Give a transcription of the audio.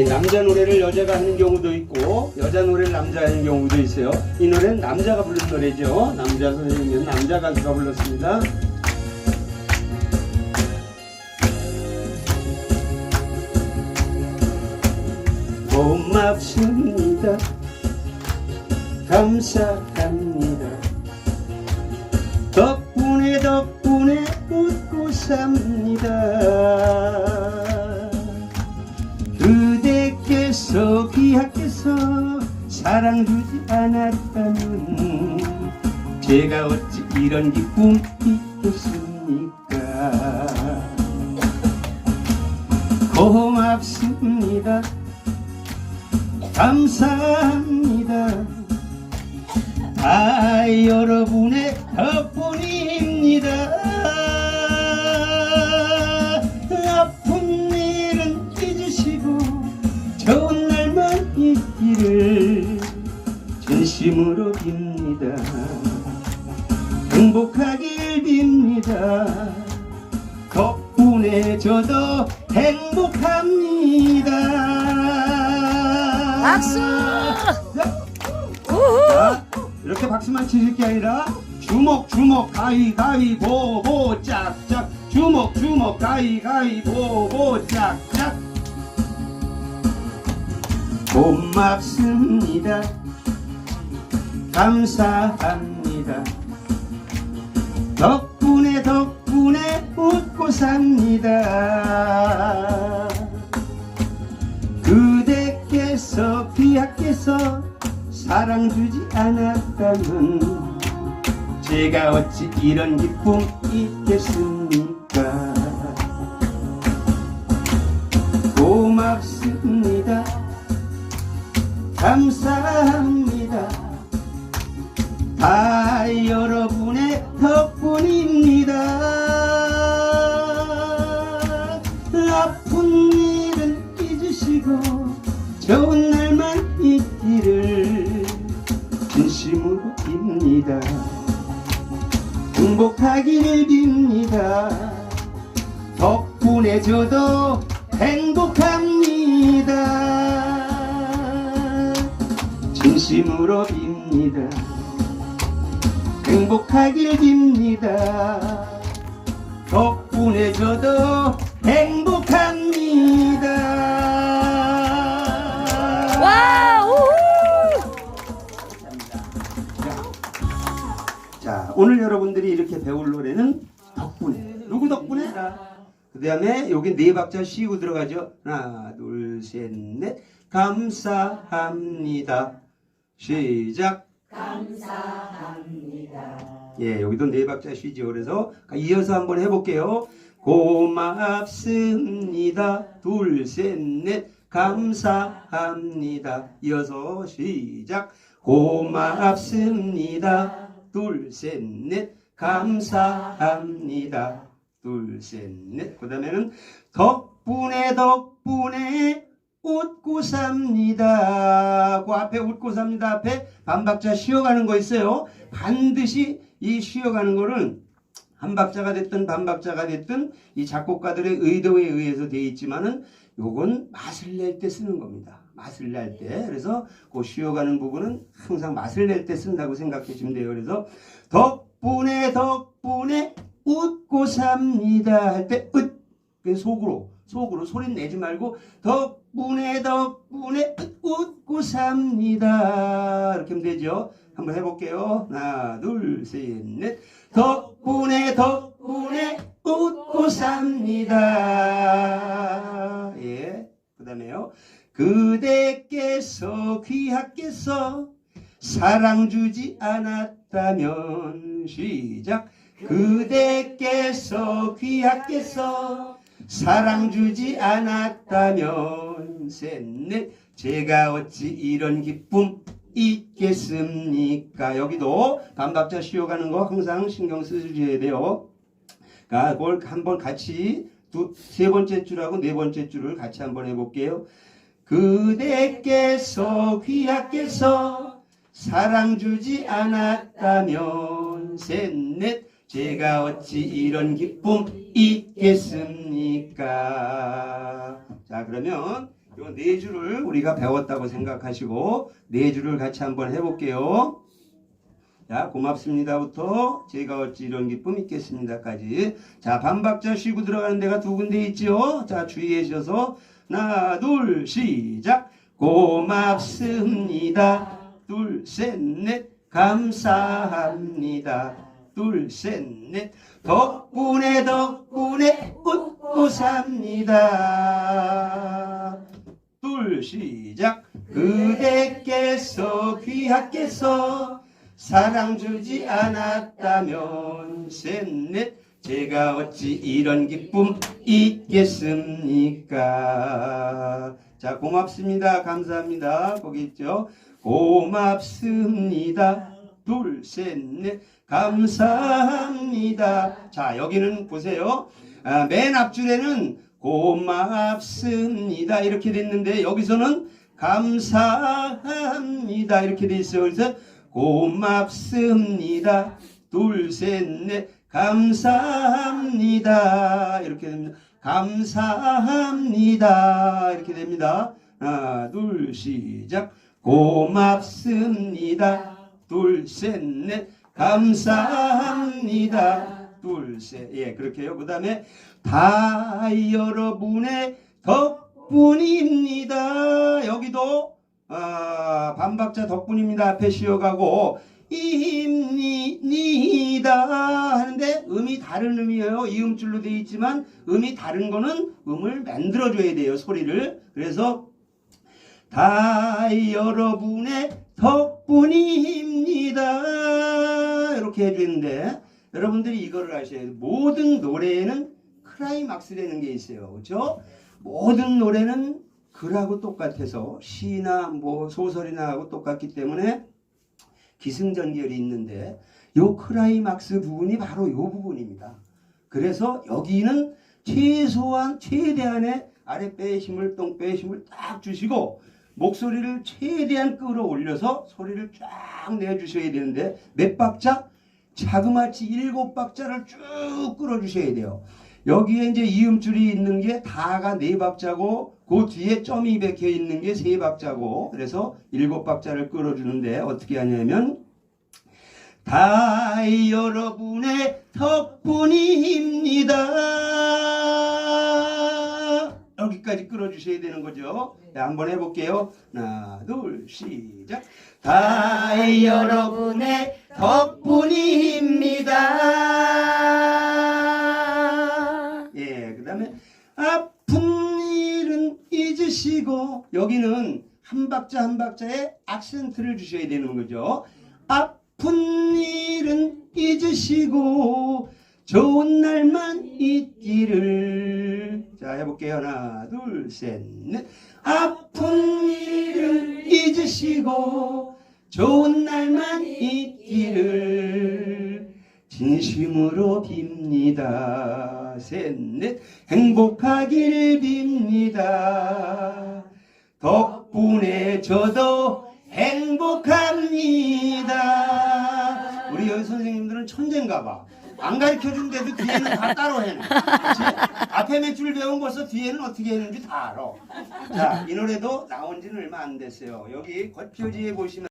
이 남자 노래를 여자가 하는 경우도 있고 여자 노래를 남자 하는 경우도 있어요. 이 노래는 남자가 부른 노래죠. 남자 선생님은 남자 가수가 불렀습니다. 고맙습니다. 감사합니다. 덕분에 덕분에 웃고 삽니다. 그대께서 귀하께서 사랑 주지 않았다면 제가 어찌 이런 기쁨 있겠습니까? 고맙습니다. 감사합니다. 다 여러분의 덕분입니다. 진심으로 빕니다. 행복하길 빕니다. 덕분에 저도 행복합니다. 박수! 자, 이렇게 박수만 치실 게 아니라 주먹 주먹 가위 가위 보보 짝짝 주먹 주먹 가위 가위 보보 짝짝 고맙습니다 감사합니다. 덕분에 덕분에 웃고 삽니다. 그대께서 귀하께서 사랑 주지 않았다면 제가 어찌 이런 기쁨 있겠습니까 저도 행복합니다 진심으로 빕니다 행복하길 빕니다 덕분에 저도 행복합니다 와! 우후! 자, 오늘 여러분들이 이렇게 배울 노래는 덕분에. 누구 덕분에? 그 다음에 여기 네 박자 쉬고 들어가죠. 하나, 둘, 셋, 넷. 감사합니다. 시작. 감사합니다. 예, 여기도 네 박자 쉬죠. 그래서 이어서 한번 해볼게요. 고맙습니다. 둘, 셋, 넷. 감사합니다. 이어서 시작. 고맙습니다. 둘, 셋, 넷. 감사합니다. 둘, 셋, 넷. 그 다음에는 덕분에 덕분에 웃고 삽니다. 그 앞에 웃고 삽니다. 앞에 반 박자 쉬어가는 거 있어요. 반드시 이 쉬어가는 거는 한 박자가 됐든 반 박자가 됐든 이 작곡가들의 의도에 의해서 되어 있지만은 요건 맛을 낼 때 쓰는 겁니다. 맛을 낼 때. 그래서 그 쉬어가는 부분은 항상 맛을 낼 때 쓴다고 생각해 주면 돼요. 그래서 덕분에 덕분에 웃고 삽니다 할 때 웃. 그 속으로 속으로 소리 내지 말고 덕분에 덕분에 웃고 삽니다 이렇게 하면 되죠. 한번 해볼게요. 하나 둘 셋 넷 덕분에 덕분에 웃고 삽니다. 예. 그 다음에요. 그대께서 귀하께서 사랑 주지 않았다면 시작 그대께서 귀하께서 사랑 주지 않았다면 셋넷 제가 어찌 이런 기쁨 있겠습니까? 여기도 반박자 쉬어가는 거 항상 신경 쓰셔야 돼요. 자, 그걸 한번 같이 두, 세 번째 줄하고 네 번째 줄을 같이 한번 해볼게요. 그대께서 귀하께서 사랑 주지 않았다면 셋넷 제가 어찌 이런 기쁨 있겠습니까? 자 그러면 요 네 줄을 우리가 배웠다고 생각하시고 네 줄을 같이 한번 해볼게요. 자, 고맙습니다부터 제가 어찌 이런 기쁨 있겠습니다까지. 자, 반박자 쉬고 들어가는 데가 두 군데 있지요. 자, 주의해 주셔서 하나, 둘, 시작. 고맙습니다. 둘, 셋, 넷. 감사합니다. 둘, 셋, 넷. 덕분에 덕분에 웃고 삽니다. 둘 시작. 그대께서 귀하께서 사랑 주지 않았다면. 셋 넷. 제가 어찌 이런 기쁨 있겠습니까? 자 고맙습니다. 감사합니다. 거기 있죠? 고맙습니다 둘 셋 넷 감사합니다 자 여기는 보세요 아, 맨 앞줄에는 고맙습니다 이렇게 됐는데 여기서는 감사합니다 이렇게 돼 있어요. 그래서 고맙습니다. 둘, 셋, 넷 감사합니다 이렇게 됩니다. 감사합니다 이렇게 됩니다. 하나, 둘, 시작. 고맙습니다. 둘, 셋, 넷 감사합니다. 둘, 셋. 예, 그렇게요. 그 다음에 다 여러분의 덕분입니다. 여기도 아, 반박자 덕분입니다. 앞에 쉬어가고 입니다 하는데 음이 다른 음이에요. 이음줄로 되어 있지만 음이 다른 거는 음을 만들어줘야 돼요. 소리를. 그래서 다 여러분의 덕 분입니다. 이렇게 해주는데 여러분들이 이거를 아셔야 돼요. 모든 노래에는 클라이막스라는 게 있어요. 그렇죠? 모든 노래는 글하고 똑같아서 시나 뭐 소설이나 하고 똑같기 때문에 기승전결이 있는데 요 클라이막스 부분이 바로 요 부분입니다. 그래서 여기는 최소한 최대한의 아랫배에 힘을 똥배에 힘을 딱 주시고 목소리를 최대한 끌어올려서 소리를 쫙 내주셔야 되는데 몇 박자? 자그마치 일곱 박자를 쭉 끌어주셔야 돼요. 여기에 이제 이음줄이 있는 게 다가 네 박자고 그 뒤에 점이 박혀 있는 게 세 박자고 그래서 일곱 박자를 끌어주는데 어떻게 하냐면 다 여러분의 덕분입니다. 여기까지 끌어주셔야 되는 거죠. 자, 한번 해볼게요. 하나, 둘, 시작. 다 여러분의 덕분입니다. 예, 그 다음에 아픈 일은 잊으시고 여기는 한 박자 한 박자에 악센트를 주셔야 되는 거죠. 아픈 일은 잊으시고 좋은 날만 있기를. 자 해볼게요. 하나 둘 셋 넷. 아픈 일은 잊으시고 좋은 날만 있기를. 진심으로 빕니다. 셋 넷. 행복하길 빕니다. 덕분에 저도 행복합니다. 우리 여기 선생님들은 천재인가 봐. 안 가르쳐 준데도 뒤에는 다 따로 해놔. 그치? 앞에 몇 줄 배운 벌써 뒤에는 어떻게 했는지 다 알아. 자, 이 노래도 나온 지는 얼마 안 됐어요. 여기 겉표지에 보시면